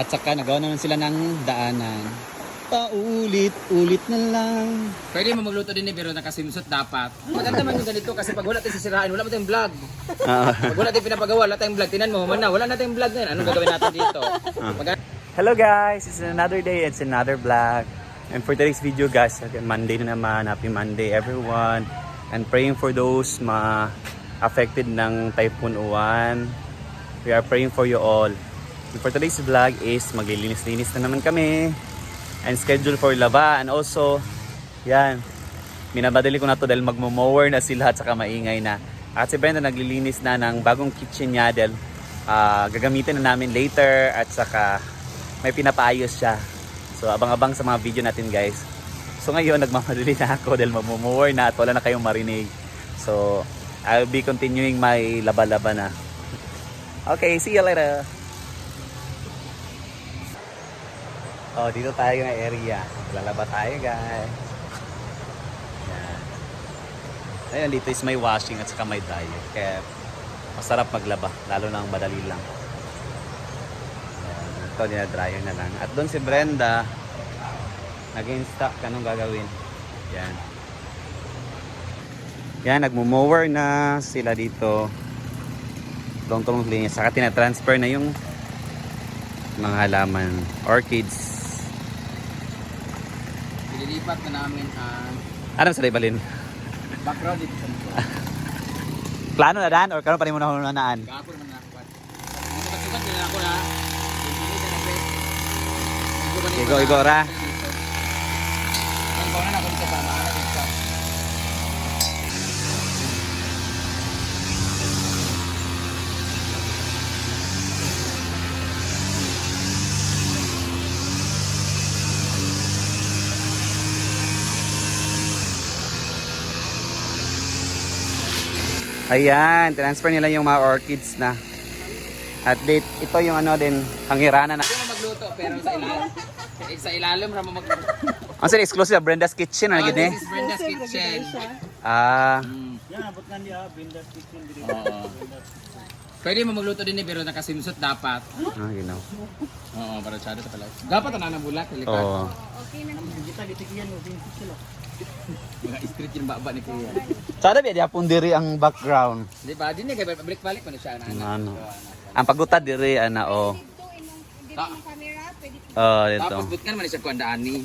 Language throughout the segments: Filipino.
At saka nagawa naman sila ng daanan. Paulit-ulit na lang. Pwede mo magluto din ni pero nakasimsot dapat. Maganda man yung ganito kasi pag wala tayong sisirain, wala mo tayong vlog. Ah. Pag wala tayong pinapagawa, wala tayong vlog. Tinan mo, man na, wala na tayong vlog ngayon. Anong gagawin natin dito? Mag- Hello guys, it's another day, it's another vlog. And for today's video guys, Monday na naman, happy Monday everyone. And praying for those ma affected ng Typhoon Uwan. We are praying for you all. For today's vlog is maglilinis-linis na naman kami. And schedule for laba. And also, yan, minabadali ko na to dahil magmo-mower na sila at saka maingay na. At si Brenda naglilinis na ng bagong kitchen niya dahil ah, gagamitin na namin later at saka may pinapaayos siya. So abang-abang sa mga video natin guys. So ngayon nagmamadali na ako dahil magmo-mower na at wala na kayong marinig. So I'll be continuing my laba-laba na. Okay, see you later. Oh, dito tayo ng area. Lalaba tayo guys. Yan. Ayun, dito is may washing at saka may dryer. Kaya masarap maglaba. Lalo na ang madali lang. Yan. Ito, dinadryer na lang. At doon si Brenda, nag-instock anong gagawin. Yan. Yan, nagmo-mower na sila dito. Tulong-tulong linya. Saka tinatransfer na yung mga halaman. Orchids. Ililipat na namin ang Ano sa balin? background dito sa likod. Plano na daan or karon pa rin mo na hunanaan? Kahapon naman nakakuha. Dito ba sukat din ako na? Na. Igo, igo, ra. Ayan, transfer nila yung mga orchids na. At date, ito yung ano din, hangiranan na. Hindi mo magluto pero sa ilalim. Sa ilalim ra mo magluto. Ang sila exclusive, Brenda's Kitchen, ano Ah, gini? This is Brenda's Kitchen. Ah, Yan, abot na niya, Brenda's Kitchen. Oo. Pwede mo magluto din ni pero nakasimsot dapat. ah, you know. Oo, para tsado sa pala. Dapat na na bulak, likat. Oo. Mga street yung baba ni Kuya. Sada biya diapon diri ang background. Di ba? Di na kaya balik-balik pa na siya. Ano, Anak. ano. Ang pagutad diri ana oh. Ta- Oh, dito. Tapos butkan man siya kuandaan ni.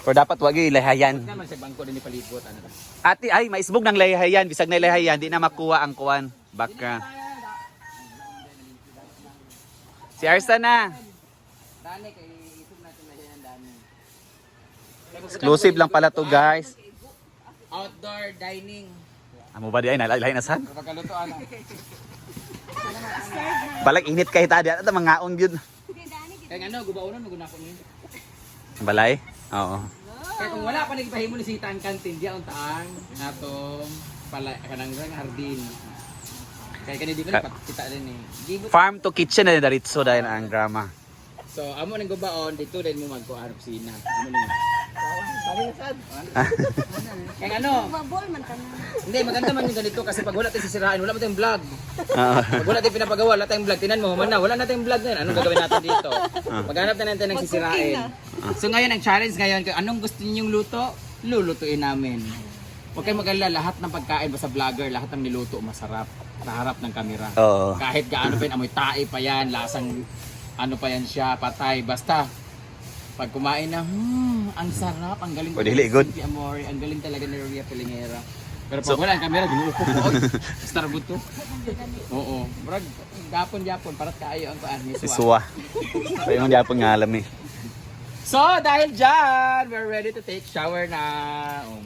Pero dapat wag yung ilahayan. Butkan man siya bangko din ni palibot. Ano ta? Ati ay maisbog ng lahayan, bisag na lahayan, di na makuha ang kuan. Background. Si Arsa na. Dani kay isip natin na yan dani. Exclusive lang pala to guys. Outdoor dining. Amo ba di ay nalahay na san? Kapag kaluto ano. Balag init kay tadi at mga ngaon gyud. Kaya ano, gubaunan mo gunako niyo. Balay? Oo. Kaya kung wala pa nagpahimo ni Sita ang kantin, di ang taang atong pala kanang hardin. Kaya kanidi ko Ka- kita din eh. Gibot. Farm to kitchen na daritso dahil ang grama. So amo nang gubaon dito din mo magkuan kusina. Amo nang. Kaya ano? Babol man ka na. Hindi maganda man yung ganito kasi pag wala tayong sisirain, wala mo tayong vlog. Oo. Pag wala tayong pinapagawa, wala tayong vlog. Tinan mo, man na, wala na tayong vlog ngayon. Anong gagawin natin dito? Maghanap na natin ng sisirain. So ngayon, ang challenge ngayon, anong gusto ninyong luto, lulutuin namin. Huwag kayong mag-alala, lahat ng pagkain basta vlogger, lahat ng niluto masarap sa harap ng kamera. Oo. Kahit gaano pa yan, amoy tae pa yan, lasang ano pa yan siya, patay. Basta, pag kumain na, hmm, ang sarap, ang galing Pwede hili, good. Amore, ang galing talaga ni Ria Pilingera. Pero pag wala ang kamera, ginuupo ko. Starboot to. Oo. Brag, gapon gapon parat kaayo ang kuan Suwa. Suwa. Kaya yung diapon nga alam eh. So, dahil dyan, we're ready to take shower na. Um,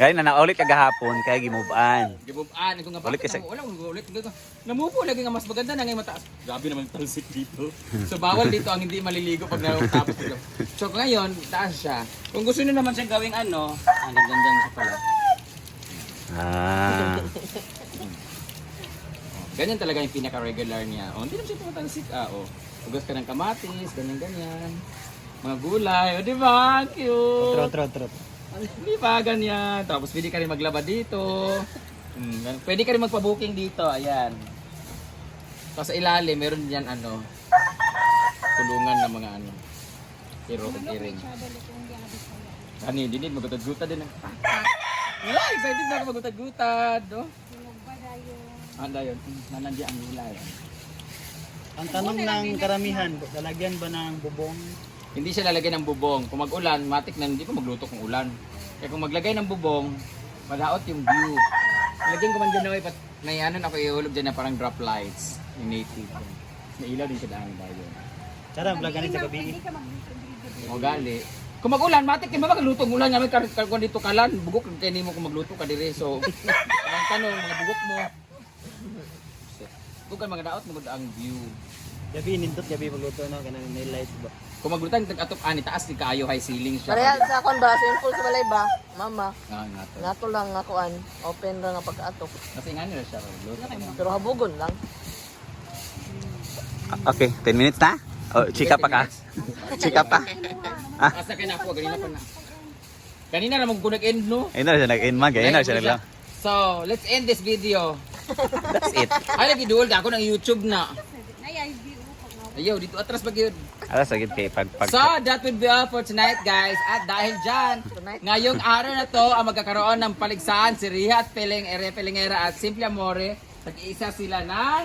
Kaya na naulit kagahapon, kaya gimubaan. Gibubaan, kung nga Ulit bakit kasi. ako, wala ulit. Namupo lagi nga mas maganda na ngayon mataas. Grabe naman yung talsik dito. So bawal dito ang hindi maliligo pag natapos ito. So ngayon, taas siya. Kung gusto niyo naman siyang gawing ano, ang ganda siya pala. Ah. Ganyan talaga yung pinaka-regular niya. O, hindi naman siya tumatalsik. Ah, o. Hugas ka ng kamatis, ganyan-ganyan. Mga gulay, o di ba? Cute! Trot, trot, trot. Di ba, ganyan. Tapos pwede ka rin maglaba dito. Gan- pwede ka rin magpa-booking dito, ayan. Tapos sa ilalim, meron diyan ano, tulungan ng mga ano, hero at iring. Ano yun, din magutad-gutad din. ah. Wala, excited na ako magutad-gutad. Oh. Anda yun, nanandiyan ang nilay. Ang tanong ng karamihan, lalagyan ba ng bubong? Hindi siya lalagyan ng bubong. Kung mag-ulan, matik na hindi ko magluto kung ulan. Kaya kung maglagay ng bubong, malaot yung view. Lagyan ko man dyan na pat may ano na ako ihulog dyan na parang drop lights. Yung native. May ilaw din siya dahil tayo. Tsara, vlogan sa gabi. O gali. Kung mag-ulan, matik kayo magluto ng ulan. Nga may kar kar dito kalan. Bugok kayo nimo kung magluto ka dire. So, ang tanong, mga bugok mo. Bukan mga daot mo ang view. Gabi, nindot gabi magluto no, kanang may light ba? Kung maglutan, tag-atop ani taas ni kaayo high ceiling siya. Pareha sa akon ba, swimming pool sa balay ba? Mama, Ah, nga to. nato lang nga kuan, open ra nga pagkaatok. Kasi nga nila siya. Luto. Pero habugon lang. Okay, 10 minutes na? Oh, chika pa ka? Chika pa? Asa kay na ako, ganina pa na. Kanina na mag-end no? Ayun na siya nag-end mag. Ayun na siya naglang. So, let's end this video. That's it. Ay, lagi duol ako ng YouTube na. Ayaw, dito atras pag yun. Alas, sagit kay pag pag So, that would be all for tonight, guys. At dahil dyan, ngayong araw na to, ang magkakaroon ng paligsahan si Riha at Peling, Ere Pelingera at Simple Amore. Nag-iisa sila ng...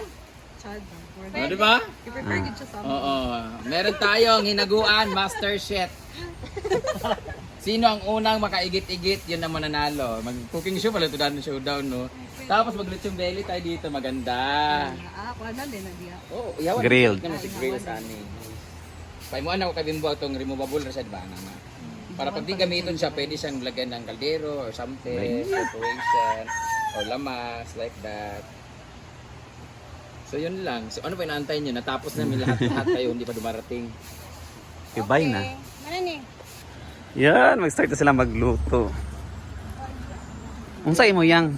Oh, di ba? Oo. Meron tayong hinaguan, Master Chef. Sino ang unang makaigit-igit, yun ang mananalo. Mag-cooking show pala ito dahil showdown, no? Tapos mag-lechong belly tayo dito, maganda. Ah, kuan na din na diya. Oh, yawan. Grilled. Naman si grill sa amin. Paimuan ako kay Bimbo itong removable na siya, di ba, nama? Para pag di gamiton siya, pwede siyang lagyan ng kaldero or something, preparation, or lamas, like that. So yun lang. So ano pa inaantay nyo? Natapos namin lahat-lahat tayo, hindi pa dumarating. Ibay na. Ano ni? Yan, mag-start na sila magluto. Unsay mo yang?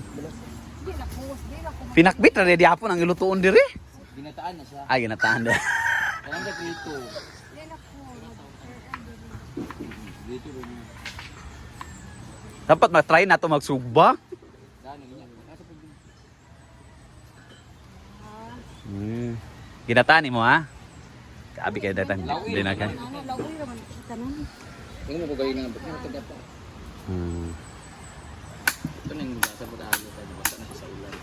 Pinakbit na di hapon ang ilutuon diri. Binataan na siya. Ay, ginataan na. Kailan ka dito? Dapat matry na to magsugba. Hmm. Ginataan mo ha? Kabi kayo datan. Hindi Ano, nun. Tingnan mo ko gawin ng ba't nataga pa? Hmm. Ito na yung nasa pag-aayo tayo. Basta na sa ulan.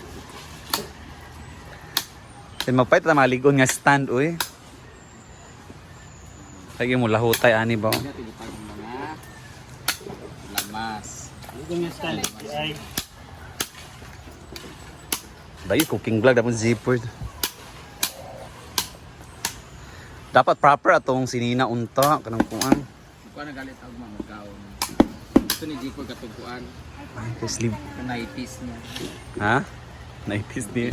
Then mapait na maligon nga stand uy. Lagi mo lahutay ani ba? Mga lamas. Ito nga style. Ay, Dayo cooking vlog dapat zipper. Dapat proper atong sinina unta kanang kuan. Kuha na galit ako mga magkaon. Ito ni Jico katuguan. Ay, sleep. Kanaitis niya. Ha? Naitis din.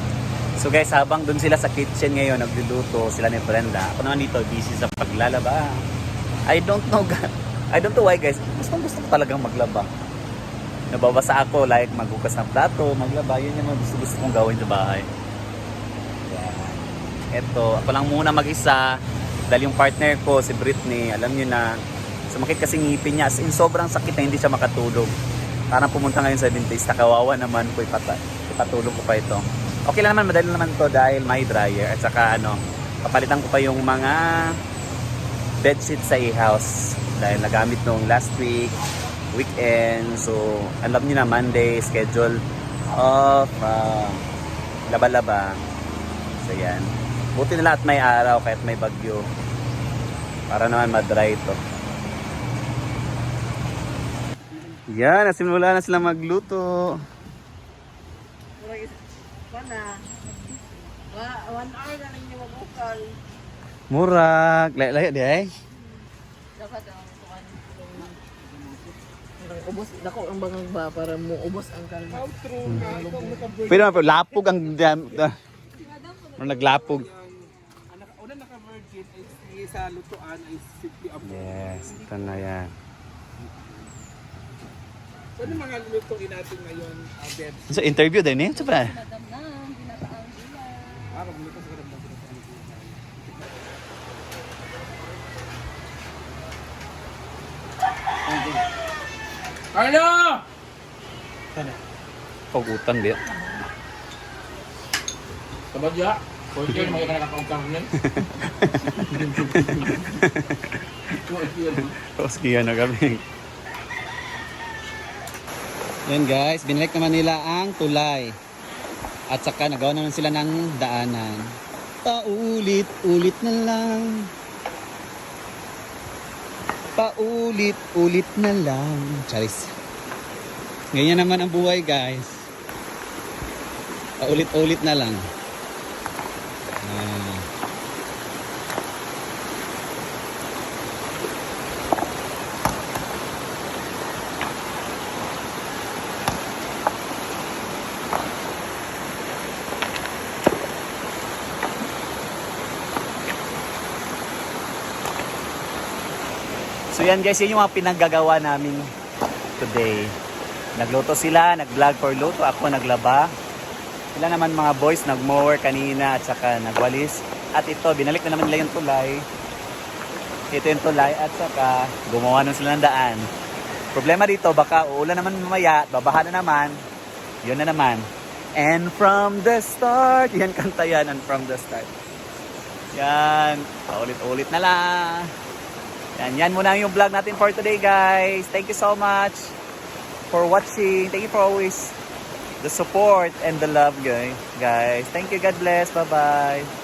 So guys, habang dun sila sa kitchen ngayon, nagluluto sila ni Brenda. Ako naman dito, busy sa paglalaba. I don't know, I don't know why guys. Gusto gusto ko talagang maglaba. Nababasa ako, like maghugas ng plato, maglaba. Yun yung gusto gusto kong gawin sa bahay. Eto, ako lang muna mag-isa. Dahil yung partner ko, si Britney, alam niyo na, sumakit kasi ngipin niya. As in, sobrang sakit na hindi siya makatulog. Parang pumunta ngayon sa dentist, kawawa naman ko ipata, ipatulog ko pa ito. Okay lang naman, madali naman to dahil may dryer at saka ano, papalitan ko pa yung mga bedsheet sa e-house dahil nagamit nung last week, weekend. So, alam niyo na Monday schedule of uh, laba-laba. So, yan. Buti na lahat may araw kahit may bagyo. Para naman madry ito. Yan, nasimula na sila magluto. One hour na yung mabukal. Murag. Layo di ay. Dapat ang. Parang ubos, dako ang bangang ba para mo ubos ang kalma. Pero lapog ang dam. da- naglapog. Is sa lutuan is simply a Yes, ito na yan. So, ano mga lutuin natin ngayon, uh, Beb? So, interview din eh. Ito. Ah, magluto sa ganda ng Carlo! Pagutan di. Sabadya. For sure, makita na kang karne. Tapos kaya na kami. Yan guys, binalik naman nila ang tulay. At saka nagawa naman sila ng daanan. Paulit-ulit na lang. Paulit-ulit na lang. Charis. Ganyan naman ang buhay guys. Paulit-ulit na lang. So yan guys, yun yung mga pinaggagawa namin today. Nagluto sila, nag-vlog for luto, ako naglaba. Sila naman mga boys, nag-mower kanina at saka nagwalis. At ito, binalik na naman nila yung tulay. Ito yung tulay at saka gumawa na sila ng daan. Problema dito, baka uulan naman mamaya, babaha na naman. Yun na naman. And from the start, yan kanta yan, and from the start. Yan, paulit-ulit na lang. Yan, yan muna yung vlog natin for today guys. Thank you so much for watching. Thank you for always the support and the love guys. Guys, thank you. God bless. Bye-bye.